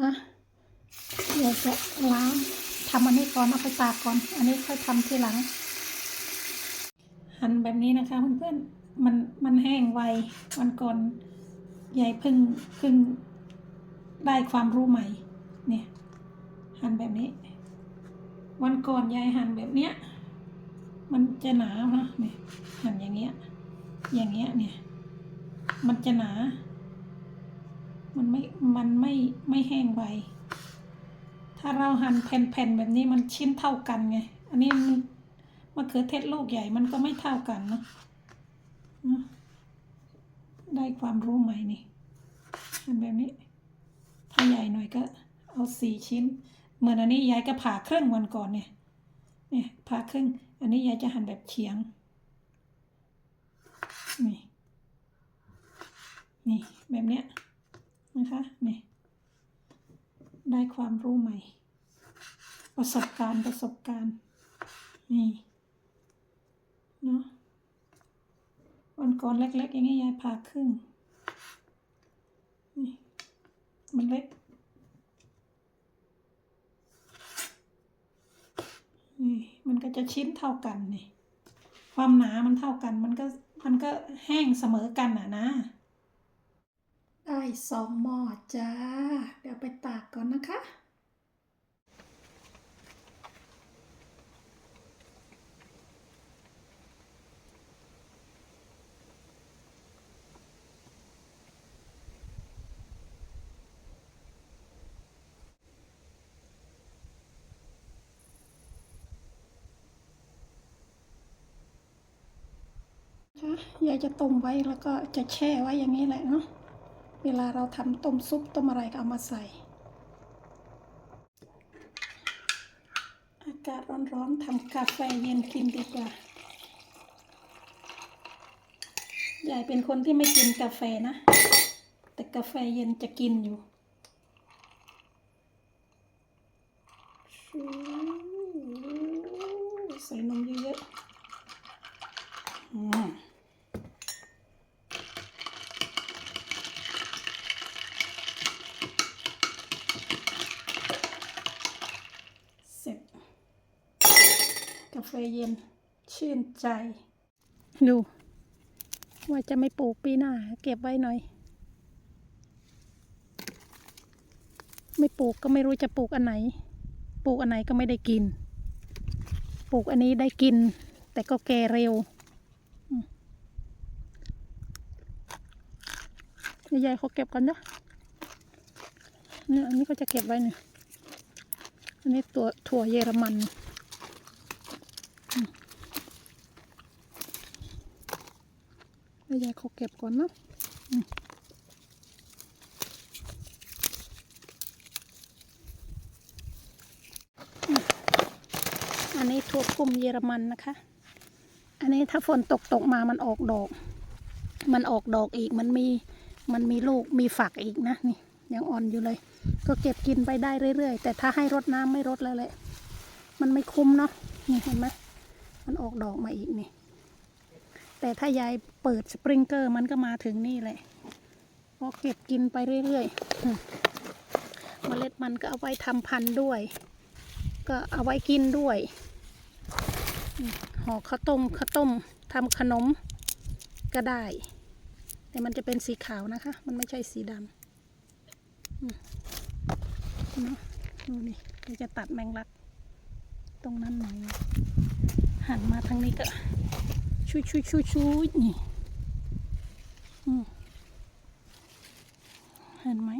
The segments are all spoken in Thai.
มาเดี๋ยวจะล้างทำอันนี้ก่อนเอาไปตากก่อน อันนี้ค่อยทำทีหลัง หั่นแบบนี้นะคะเพื่อนๆมันมันแห้งไววันก่อนยายเพิ่งเพิ่งได้ความรู้ใหม่ เนี่ย หั่นแบบนี้ วันก่อนยายหั่นแบบเนี้ย มันจะหนาเนาะเนี่ยหั่นอย่างเงี้ย อย่างเงี้ยเนี่ย มันจะหนา มันไม่มันไม่ไม่แห้งไวถ้าเราหั่นแผ่นๆแบบนี้มันชิ้นเท่ากันไง อันนี้มันมะเขือเทศลูกใหญ่มันก็ไม่เท่ากันเนาะได้ความรู้ใหม่นี่หั่นแบบนี้ ถ้าใหญ่หน่อยก็เอาสี่ชิ้น เหมือนอันนี้ยายก็ผ่าครึ่งวันก่อนเนี่ย เนี่ยผ่าครึ่ง อันนี้ยายจะหั่นแบบเฉียง นี่ นี่แบบเนี้ย นะคะนี่ได้ความรู้ใหม่ ประสบการณ์ประสบการณ์ นี่เนาะวันก่อนเล็กๆอย่างเงี้ยายผ่าครึ่งนี่มันเล็กนี่มันก็จะชิ้นเท่ากันนี่ความหนามันเท่ากัน มันก็มันก็แห้งเสมอกันอะนะ สองหม้อจ้า เดี๋ยวไปตากก่อนนะคะนะคะ ยายจะต้มไว้แล้วก็จะแช่ไว้อย่างนี้แหละเนาะ วลาเราทำต้มซุปต้มอะไรก็เอามาใส่ อากาศร้อนๆทำกาแฟเย็นกินดีกว่ายายเป็นคนที่ไม่กินกาแฟนะ แต่กาแฟเย็นจะกินอยู่ ใส่นมเยอะๆอืม เสร็จ กาแฟเย็น ชื่นใจ ดู ว่าจะไม่ปลูกปีหน้า เก็บไว้หน่อย ไม่ปลูกก็ไม่รู้จะปลูกอันไหน ปลูกอันไหนก็ไม่ได้กิน ปลูกอันนี้ได้กิน แต่ก็แก่เร็วยายเขาเก็บกันนะเนี่ยอันนี้ก็จะเก็บไว้เนี่ยอันนี้ตัวถั่วเยอรมันอืม แล้วยายเขาเก็บก่อนเนอะอันนี้ถั่วพุ่มเยอรมันนะคะ อันนี้ถ้าฝนตกตกมามันออกดอก มันออกดอกอีก มันมี มันมีลูก มีฝักอีกนะนี่ ยังอ่อนอยู่เลย ก็เก็บกินไปได้เรื่อยๆ แต่ถ้าให้รดน้ำไม่รดแล้วแหละ มันไม่คุ้มเนาะ นี่เห็นไหมมันออกดอกมาอีกนี่ แต่ถ้ายายเปิดสปริงเกอร์มันก็มาถึงนี่แหละก็เก็บกินไปเรื่อยๆมเมล็ดมันก็เอาไว้ทำพันธุ์ด้วย ก็เอาไว้กินด้วยห่อข้าวต้มข้าวต้มทำขนมก็ได้ แต่มันจะเป็นสีขาวนะคะ มันไม่ใช่สีดำนะดูนี่เดี๋ยวจะตัดแมงลัก ตรงนั้นหน่อยหันมาทางนี้ก็ ชุยชุยชุยชุยนี่เห็นไหม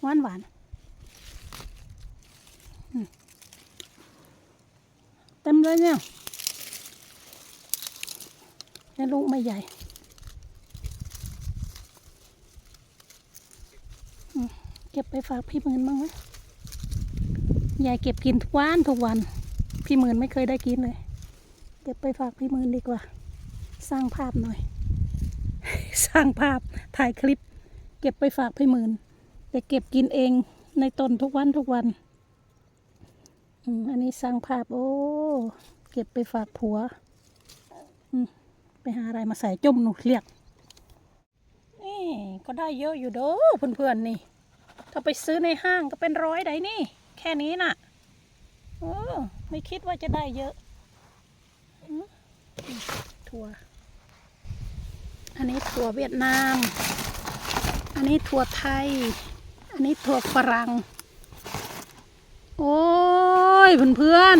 หวานหวานเต็มเลยเนี่ยแต่ลูกไม่ใหญ่เก็บไปฝากพี่หมื่นบ้างไหม ยายเก็บกินทุกวันทุกวัน พี่หมื่นไม่เคยได้กินเลย เก็บไปฝากพี่หมื่นดีกว่า สร้างภาพหน่อย สร้างภาพถ่ายคลิป เก็บไปฝากพี่หมื่นแต่เก็บกินเองในต้นทุกวันทุกวันอันนี้สร้างภาพ โอ้ เก็บไปฝากผัวไปหาอะไรมาใส่จุ่มหนูเรียกก็ได้เยอะอยู่เด้อเพื่อนๆนี่ ถ้าไปซื้อในห้างก็เป็นร้อยได้นี่ แค่นี้น่ะโอ้ไม่คิดว่าจะได้เยอะอืมถั่ว อันนี้ถั่วเวียดนาม อันนี้ถั่วไทย อันนี้ถั่วฝรั่ง โอ้ยเพื่อน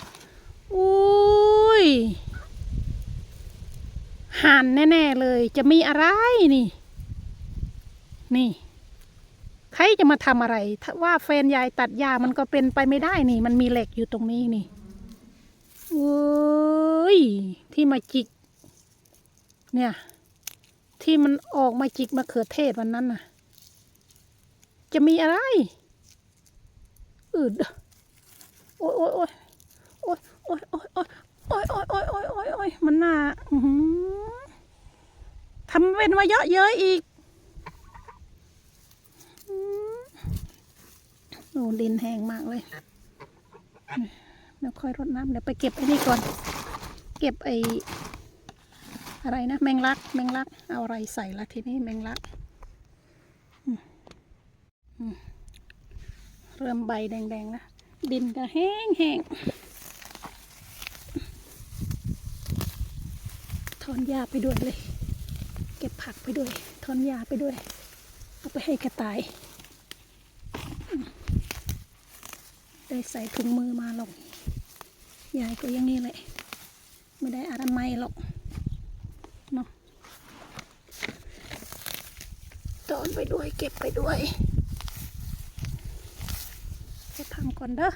ๆอุ้ยหั่นแน่ ๆ เลย จะมีอะไรนี่ นี่ ใครจะมาทำอะไรถ้าว่าแฟนยายตัดหญ้ามันก็เป็นไปไม่ได้นี่ มันมีเหล็กอยู่ตรงนี้นี่โอ้ยที่มาจิก เนี่ย ที่มันออกมาจิกมะเขือเทศวันนั้นน่ะ จะมีอะไรอืดโอ้ยโอ้ยโอ้ยโอ้ยโอ้ยโอ้ยโอ้ยโอ้ยโอ้ยโอ้ยโอ้ยโอ้ยมันน่าทำเป็นมาเยอะเย้ยอีกอืม โอ้ดินแห้งมากเลยเดี๋ยวค่อยรดน้ำเดี๋ยวไปเก็บไอ้นี่ก่อน เก็บไอ้อะไรนะแมงลัก แมงลัก เอาอะไรใส่ละทีนี้แมงลัก เริ่มใบแดงๆนะดินก็แห้งแห้งถอนหญ้าไปด้วยเลย เก็บผักไปด้วยถอนหญ้าไปด้วย เอาไปให้กระต่ายอืม ได้ใส่ถุงมือมาหรอก ยายก็ยังนี้แหละ ไม่ได้อามัยหรอกเนาะตอนไปด้วยเก็บไปด้วยจะทำก่อนเด้อ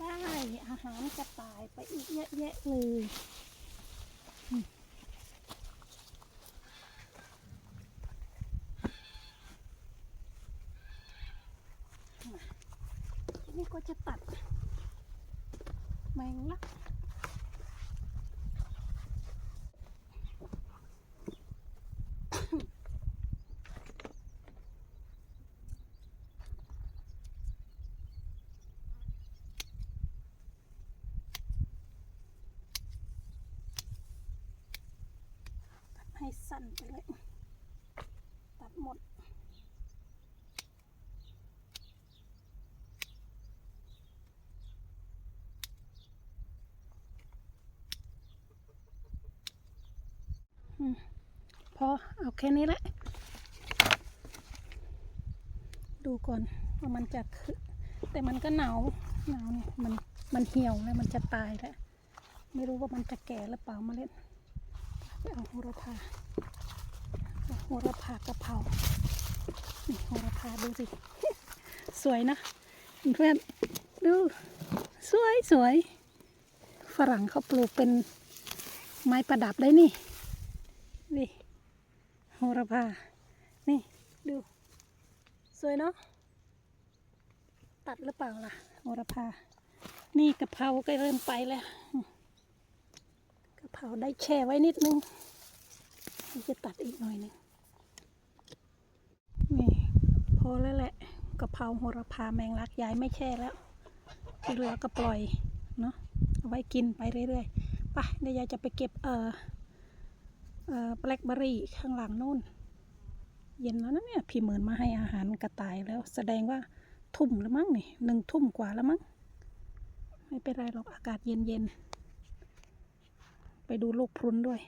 ได้อา หารกระต่ายไปอีกเยอะแยะเลยอืมทีนี่ก็จะตัด แมงลักให้ สั้นไปเลย ตัดหมด พอเอาแค่นี้แหละ ดูก่อนว่ามันจะคือแต่มันก็หนาวหนาวเนี่ยมันมันเหี่ยวแล้วมันจะตายแล้ว ไม่รู้ว่ามันจะแก่หรือเปล่าเมาเล่น เอาโหระพาเอาโหระพากะเพรานี่โหระพาดูสิ สวยนะเพื่อนดูสวยสวยฝรั่งเขาปลูกเป็นไม้ประดับเลยนี่ นี่โหระพา นี่ดู สวยเนาะตัดหรือเปล่าล่ะโหระพา นี่กะเพราก็เริ่มไปแล้ว เพราได้แช่ไว้นิดนึงนจะตัดอีกหน่อยนึงนี่พอแล้วแหละกะเพราโหระพาแมงลักย้ายไม่แช่แล้วที่เหลือก็ปล่อยเนาะเอาไว้กินไปเรื่อยๆไปเดี๋ยวยายจะไปเก็บเอ่อเอ่อแบล็คเบอรี่ข้างหลังนู่น เย็นแล้วนะเนี่ยพี่เหมือนมาให้อาหารกระต่ายแล้ว แสดงว่าทุ่มแล้วมั้งนี่หนึ่งทุ่มกว่าแล้วมั้งไม่เป็นไรหรอกอากาศเย็นๆ ไปดูลูกพรุนด้วย